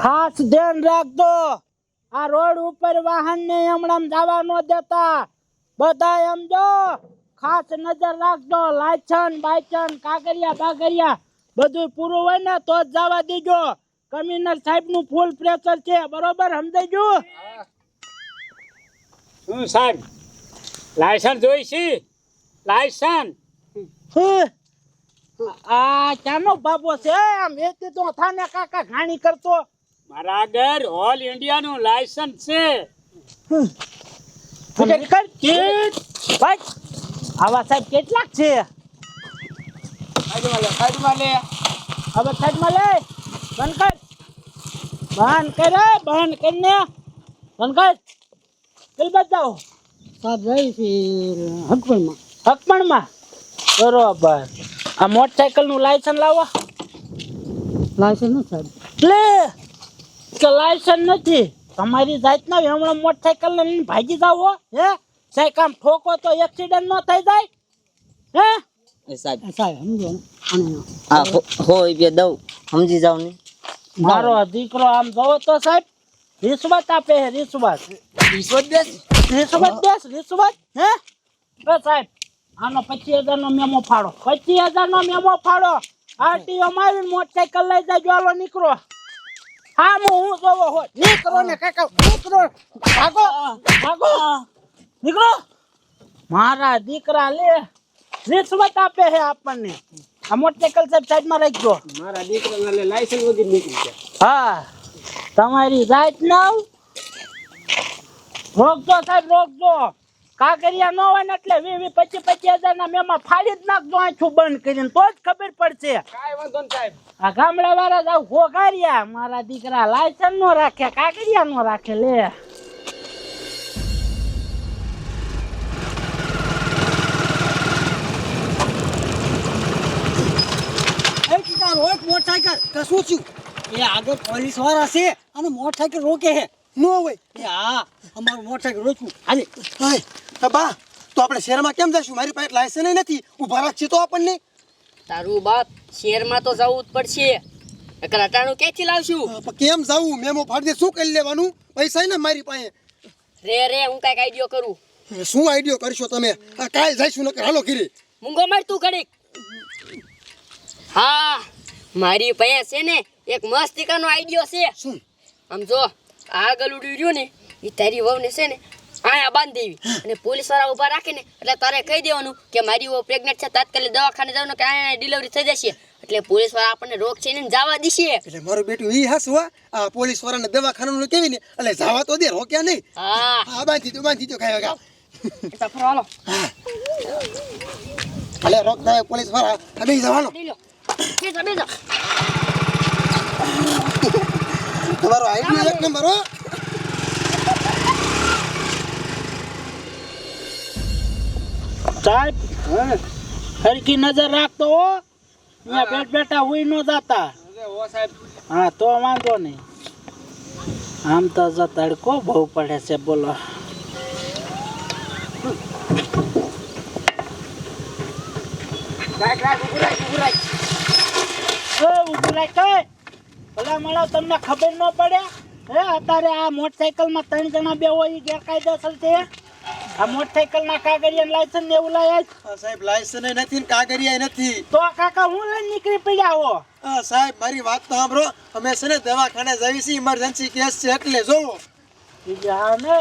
ખાસ ધ્યાન રાખજો. આ રોડ ઉપર વાહન ને હમણાં જવા ન દેતા. બધા એમ જો ખાસ નજર રાખજો. લાયસન બાયસન કાગરિયા બાગરિયા બધું પૂરું હોય ને તો જ જવા દેજો. કમિશનર સાહેબનું ફૂલ પ્રેશર છે બરોબર સમજાઈ ગયું? શું સાહેબ. લાયસન જોઈશી લાયસન. આ ક્યાંનો બાબો છે? આમ એ તો થાને કાકા ઘાણી કરતો. મારા આગળ ઓલ ઇન્ડિયાનું લાયસન્સ છે. આવા સાહેબ કેટલાક છે? સાઈડમાં લે સાઈડમાં લે. હવે સાઈડમાં લે. બંધ કર. બંધ કરે બંધ કરીને. બંધ કર. દિલ બતાવો સાહેબ જાય છે હકપણમાં હકમણમાં બરોબર. આ મોટરસાયકલનું લાયસન્સ લાવો. લાયસન્સ સાહેબ. લે. કે નથી. તમારી જાતના હમણાં મોટરસાઇકલ લઈને ભાગી જાવ હે. સાહેબ આમ ઠોકો તો એક્સિડન્ટ ન થઈ જાય. હે? સાહેબ. સાહેબ સમજો ને. અને આ હો- હો રૂપિયા દઉં. સમજી જાવ ને. મારો દીકરો આમ જોવો તો સાહેબ રિશ્વત આપે છે રિશ્વત. રિશ્વત દેશ રિશ્વત દેશ રિશ્વત હે? એ સાહેબ આનો પચીસ હજાર નો મેમો ફાડો પચીસ હજાર નો મેમો ફાડો આરટીઓ મારીને મોટરસાયકલ લઈ જાય હાલો નીકળો. હા હું હું જોવો હો નીકળો ને કાકા નીકળો. ભાગો. ભાગો. નીકળો. મારા દીકરા લે. રિશ્વત આપે છે આપણને. આ મોટરસાયકલ સાહેબ સાઈડમાં રાખજો. મારા દીકરાના લે લાયસન્સ વગર નીકળી જાય. હા. તમારી રાઈટ નાવ. રોકજો સાહેબ રોકજો. કાકરિયા ન હોય ને એટલે વી વી પચીસ પચીસ હજાર ના મેમાં ફાડી જ નાખજો આંખું બંધ કરીને. તો જ ખબર પડશે. કાંઈ વાંધો નહીં સાહેબ. આ ગામડા વાળા જાવ હોગાર્યા. મારા દીકરા લાયસન્સ નો રાખે કાગરિયા નો રાખે લે. એ ટીકા રોક મોટરસાયકલ કશું શું થયું? એ આગળ પોલીસવાળા છે અને મોટરસાયકલ રોકે છે. નો હોય. એ હા અમારું મોટરસાયકલ રોકવું હાલે. હા તો બા તો આપણે શહેરમાં કેમ જઈશું? મારી પાસે લાયસન્સ નથી. ઊભા રાખશે તો આપણને. તારું બાપ શેરમાં તો જવું જ પડશે. નકર અટાણું ક્યાંથી લાવશું? કેમ જવું? મેમો ફાડી શું કરી લેવાનું? પૈસા ને મારી પાસે. રે રે હું કાંઈક આઈડિયો કરું. શું આઈડિયો કરશો તમે? આ કાલ જઈશું નકર હાલો ઘીરે. મૂંગો માર તું ઘડીક. હા મારી પાસે છે ને એક મસ્ત ટીકાનો આઈડિયો છે. શું? આમ જો આ ગલુડું રહ્યું ને એ તારી વહુને છે ને આયા બાંધી દેવી. અને પોલીસવાળા ઊભા રાખીને એટલે તારે કહી દેવાનું કે મારી વહુ પ્રેગ્નેન્ટ છે તાત્કાલિક દવાખાને જવાનું કે અહીંયા ડિલિવરી થઈ જશે. એટલે પોલીસવાળા આપણને રોગ છે ને જવા દેશે. એટલે મારું બેટું ઈ હાસ આ પોલીસ વાળાને દવાખાનાનું કેવી ને? એટલે જવા તો દે રોક્યા નહીં. હા. હા બાંધી દો બાંધી દો ખાઈ વગા તો ફરો હાલો ભલે રોક થાય પોલીસવાળા. આ જવાનો બેસો બેસો તમારો આઈડિયો એક નંબર હો. સાહેબ? હરકી નજર રાખતો હો. અહીંયા બેઠ બેઠા હુઈ ન જાતા. હા તો વાંધો નહીં. આમ તો જો તડકો બહુ પડે છે બોલો. રાખ રાખ ઉભું રાખ ઉભું રાખ. એ રાખ ભલા મળો તમને ખબર ન પડે. હે અત્યારે આ મોટરસાયકલમાં ત્રણ જણા બે હોય ગેરકાયદેસર છે. આ મોટરસાયકલના કાગળિયા લાયસન્સ ને એવું લાયા. સાહેબ લાયસન્સ નથી ને કાગરિયા નથી. તો કાકા હું લઈને નીકળી પડ્યા હો? સાહેબ મારી વાત તો સાંભળો. અમે છે ને દવાખાને જઈએ છીએ ઇમરજન્સી કેસ છે એટલે જોવો. બીજા હા ને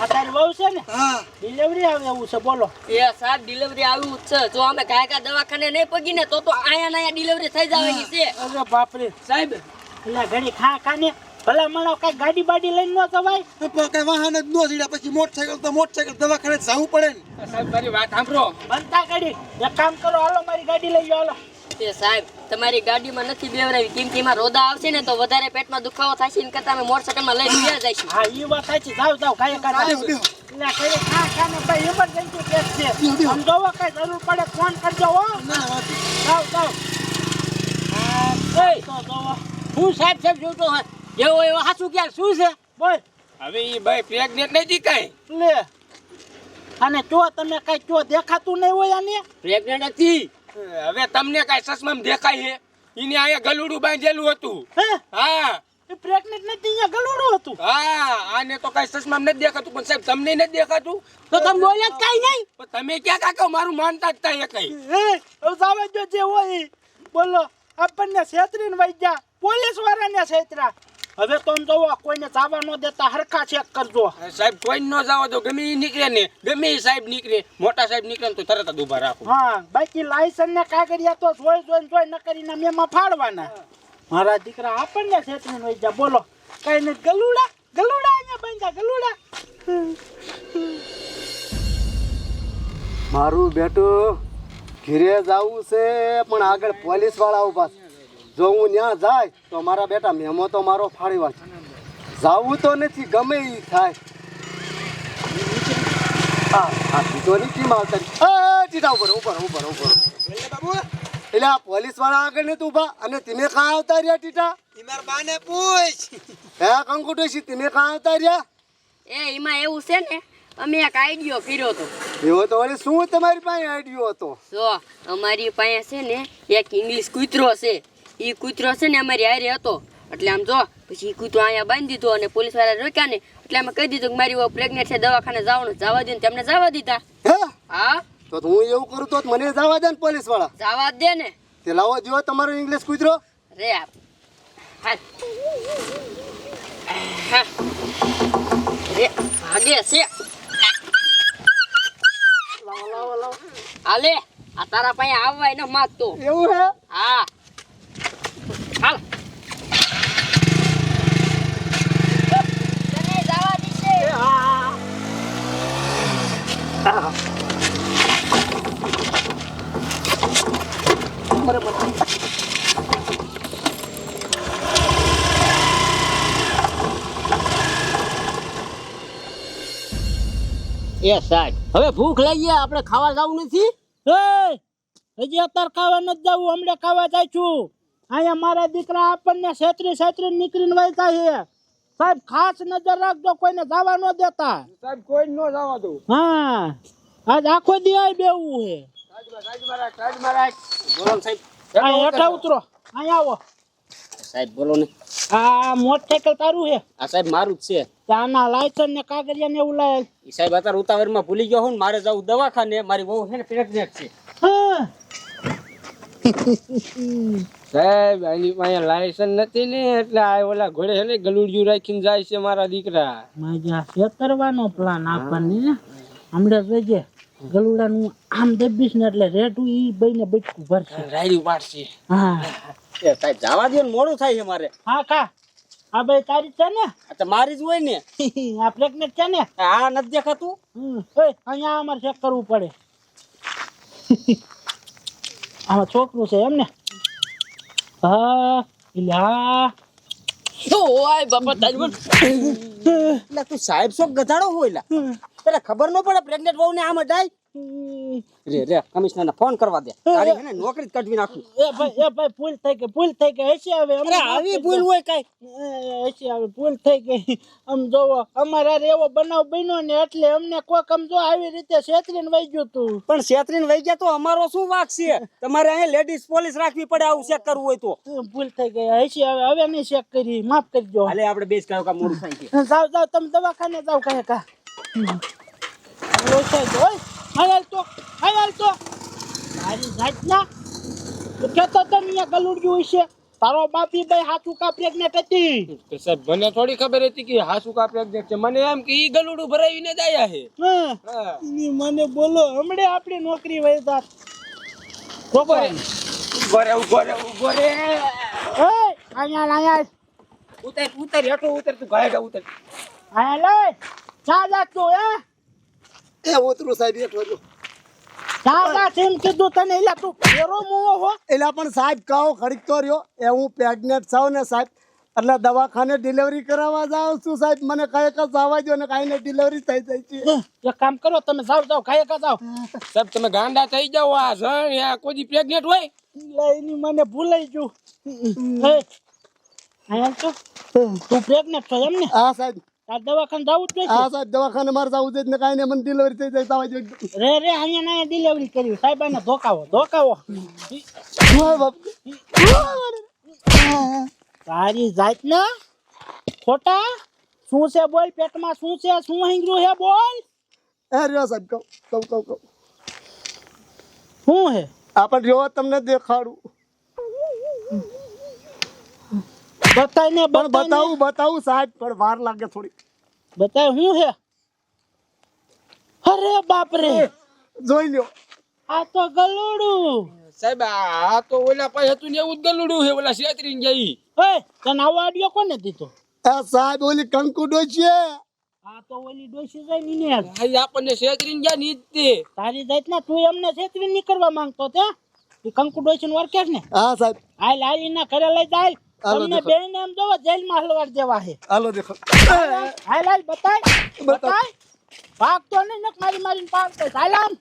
આ તારી વહુ છે ને? હા. ડિલિવરી આવે એવું છે બોલો. એ સાહેબ ડિલિવરી આવ્યું જ છે. જો અમે કાંઈ કાંઈ દવાખાને નહીં પગી ને તો તો આયા ને આયા ડિલિવરી થઈ જવાની છે. અરે બાપરે. સાહેબ. એટલે ઘડી ખા ખાને. ભલા મણો કઈ ગાડી બાડી લઈને ન જવાય? પણ કઈ વાહન જ ન જીડ્યા પછી મોટરસાયકલ તો મોટરસાયકલ દવાખાને જ જવું પડે ને. સાહેબ મારી વાત સાંભળો. બનતા ગાડી. એક કામ કરો હાલો મારી ગાડી લઈ જાઓ હાલો. તે સાહેબ તમારી ગાડીમાં નથી બેવરાવી. કેમ કે એમાં રોદા આવશે ને તો વધારે પેટમાં દુખાવો થશે ને કરતા અમે મોટરસાયકલમાં લઈને ગયા જઈશું. હા ઈ વાત સાચી. જાવ જાવ કાય કાંઈ ના ઘડી ખા ખાને ભાઈ ઇમરજન્સી કેસ છે. આમ જોવો કઈ જરૂર પડે ફોન કરજો હો. જાવ જાવ હા તો જોવો. હું સાહેબ સાહેબ જોતો હોય. જેવો એવો સાચું ક્યાં શું છે? બોલ. હવે એ ભાઈ પ્રેગ્નેટ નથી કઈ? લે. અને જો તમે કઈ જો દેખાતું નહીં હોય આને? પ્રેગ્નેટ હતી હવે તમને કઈ ચશ્મામાં દેખાય છે? એને અહીંયા ગલુડું બાંધેલું હતું. હા? એ પ્રેગ્નેન્ટ નથી અહીંયા ગલુડું હતું. હા આને તો કઈ ચશ્મા નથી દેખાતું પણ સાહેબ તમને નથી દેખાતું? તો તમે બોલ્યા જ કાંઈ નહીં? પણ તમે ક્યાં કાકા મારું માનતા જ તા કઈ? હે હવે સામે જો જે હોય બોલો આપણને છેતરીને વઈ ગયા. પોલીસ વાળાને છેતરા. હવે તો જોવો કોઈને જવા ન દેતા હરખા ચેક કરજો. સાહેબ કોઈ ન જાવ દો ગમે ઈ નીકળે ને ગમે ઈ સાહેબ નીકળે મોટા સાહેબ નીકળે તો તરત જ ઊભા રાખો. હા બાકી લાયસન્સ ને કાગળિયા તો જોઈ જોઈને જોઈ ન કરીને મેમાં ફાડવાના. મારા દીકરા આપણને છેતરીને હોય જા બોલો કઈ ને ગલુડા ગલુડા અહીંયા બંધા ગલુડા. મારું બેટું ઘીરે જવું છે પણ આગળ પોલીસવાળા ઊભા છે. જો હું ત્યાં જાય તો મારા બેટા મેમો તો મારો ફાળી વાંચે જાવું તો નથી ગમે એ થાય. હા હા સીધો ની કેમ આવતા એ ટીટા ઉપર ઉપર ઉપર ઉપર બાબુ. એટલે આ પોલીસવાળા આગળ નથી ઊભા અને તમે કાં આવતા રહ્યા ટીટા? ઇમાર બાને પૂછ. હે કંકુટેશી તમે કાં આવતા રહ્યા? એ એમાં એવું છે ને અમે એક આઈડિયો કર્યો હતો. એવો તો વળી શું તમારી પાસે આઈડિયો હતો? જો અમારી પાસે છે ને એક ઇંગ્લિશ કૂતરો છે. એ કૂતરો છે ને અમારી હારે હતો. એટલે આમ જો પછી એ કૂતરો અહીંયા બાંધી દીધો અને પોલીસવાળા રોક્યા ને એટલે અમે કહી દીધું કે મારી વહુ પ્રેગ્નેન્ટ છે દવાખાને જવાનું જવા દે ને તેમને જવા દીધા. હા? તો હું એવું કરું તો મને જવા દે ને પોલીસવાળા જવા દે ને. તે લાવો જો તમારો ઇંગ્લિશ કૂતરો. રે. હા. રે ભાગે છે. હાલે આ તારા પાસે આવવાય ન માગતો. એવું હે? હા. હાલ. તને જવા દીશે એ સાહેબ હવે ભૂખ લાગી આપણે ખાવા જવું નથી? હજી અત્યારે ખાવા નથી જવું હમણાં ખાવા જાય છું. અહીંયા મારા દીકરા આપણને છેતરી છેતરી નીકળીને વહેતા છે. સાહેબ ખાસ નજર રાખજો કોઈને જવા ન દેતા. સાહેબ કોઈ ન જવા દો હા આજ આખો દી આય બેવું છે હેઠા ઉતરો. અહીંયા આવો. સાહેબ બોલો ને. આ મોટરસાયકલ તારું છે? આ સાહેબ મારું જ છે. ત્યાંના લાયસન્સ ને કાગળિયા ને એવું લાય. ઈ સાહેબ અત્યારે ઉતાવળમાં ભૂલી ગયો હું ને મારે જવું દવાખાને. મારી બહુ છે ને છે. હા. સાહેબ આની પાસે લાયસન્સ નથી ને એટલે આ ઓલા ઘોડે છે ને ગલુડિયું રાખીને જાય છે મારા દીકરા. મજા છેતરવાનો પ્લાન આપણને હમણાં જોઈજે ગલુડાનું આમ દબીશ ને એટલે રેટું ઈ બઈને બચકું ભરશે. રાયડી પાડશે. હા. એ સાહેબ જવા દે ને મોડું થાય છે મારે. હા કા. આ ભાઈ તારી છે ને? તો મારી જ હોય ને. આ પ્રેગ્નેટ છે ને? આ નથી દેખાતું? હમ. ઓય, અહીંયા અમારે ચેક કરવું પડે. આમાં છોકરું છે એમ ને? હા હા. ઓય બાપા તારી એટલે તું સાહેબ શું ગધાડો હોય લા? તને ખબર ન પડે પ્રેગ્નેન્ટ વહુ ને આમ અડાય? રે રે કમિશનર ને ફોન કરવા દે. તારી હે. ને નોકરી જ કાઢવી નાખું. એ ભાઈ એ ભાઈ ભૂલ થઈ ગઈ ભૂલ થઈ ગઈ. હશે હવે અરે આવી ભૂલ હોય કઈ. હશે હવે ભૂલ થઈ ગઈ. આમ જોવો અમારા એવો બનાવ બન્યો ને એટલે અમને કોક આમ જો આવી રીતે છેતરીન વહી ગયું તું. પણ છેતરીન વહી ગયા તો અમારો શું વાક છે? તમારે અહીંયા લેડીઝ પોલીસ રાખવી પડે આવું ચેક કરવું હોય તો. ભૂલ થઈ ગઈ. હશે હવે હવે નહીં ચેક કરી. માફ કરજો. હાલે આપણે બેસ કયો કા મોડું થાય છે. જાવ જાવ તમે દવાખાને જાવ કહે કા. ઓછા જ હોય. હાલ તો હાલ તો. મારી જાતના. તો કેતો તમે અહીંયા ગલુડ્યું હશે તારો બાપી ભાઈ હાથું કાપ્યા પ્રેગ્નેટ હતી. તો સાહેબ મને થોડી ખબર હતી કે હાથું કાપ્યા પ્રેગ્નેન્ટ છે. મને એમ કે ઈ ગલુડું ભરાવીને જ આયા છે. હા. હા. ઈ મને બોલો હમણે આપણી નોકરી વહી જાત રોકો એ ઊભો રે ઊભો રે ઊભો રે. અહીંયા અહીંયા ઉતર ઉતર હેઠો ઉતર તું ગાયડા ઉતર. આયા લે. ચા જા તું હે? એ ઉતરું સાહેબ બેઠો જો એમ કીધું તને એટલે તું ફેરો મુવો હો. એટલે પણ સાહેબ કહો ખડીક તો રહ્યો. એ હું પ્રેગ્નેટ છું ને સાહેબ. એટલે દવાખાને ડિલિવરી કરાવવા જાઉં છું સાહેબ. મને કઈ કઈ જવા દો ને કાંઈ ને ડિલિવરી થઈ જાય છે. એક કામ કરો તમે જાવ જાઓ ખાઈ કા જાવ સાહેબ તમે ગાંડા થઈ જાઓ આ જણ આ કોઈ પ્રેગ્નેન્ટ હોય? લઈને મને ભૂલાઈ ગયું. હે અહીંયા તો તું પ્રેગ્નેટ છો એમ ને? હા સાહેબ. દવાખાને જવું જ હા સાહેબ દવાખાને મારે જવું છે ને કાંઈ મને ડિલિવરી થઈ જાય દો રે રે અહીંયા ના ડિલિવરી કરી. સાહેબ એને ધોકાવો ધોકાવો. તારી જાત ના છોટા શું છે બોલ પેટમાં શું છે શું હિંગરું હે બોલ. એ રહ્યો સાહેબ કહું કહું કહું કહું. શું હે આપણે રહ્યો તમને દેખાડું. બતાય ને પણ બતાવું બતાવું સાહેબ પણ વાર લાગે થોડી બતાય શું હે? અરે બાપ રે જોઈ લ્યો. આ તો ગલુડું. સાહેબ આ તો ઓલા પાસે હતું ને એવું જ ગલુડું છે ઓલા છેતરી જઈ એ તને આવો આડિયો કોને દીધો? એ સાહેબ ઓલી કંકુ ડોશીએ આ તો ઓલી ડોસી જાય ની ને ભાઈ આપણને છેતરી ગયા ની તે. તારી જાત ના તું એમને છેતરી ની કરવા માંગતો તે કંકુ ડોશી નું વર્કેસ ને. હા સાહેબ. હાલ હાલ ના ઘરે લઈ જાય તમને. બેન એમ જોવો જેલમાં હલવાડ દેવા છે. હાલો દેખો. હાલ હાલ બતાય બતાય. ભાગતો નહીં ને મારી મારીને હાલ આમ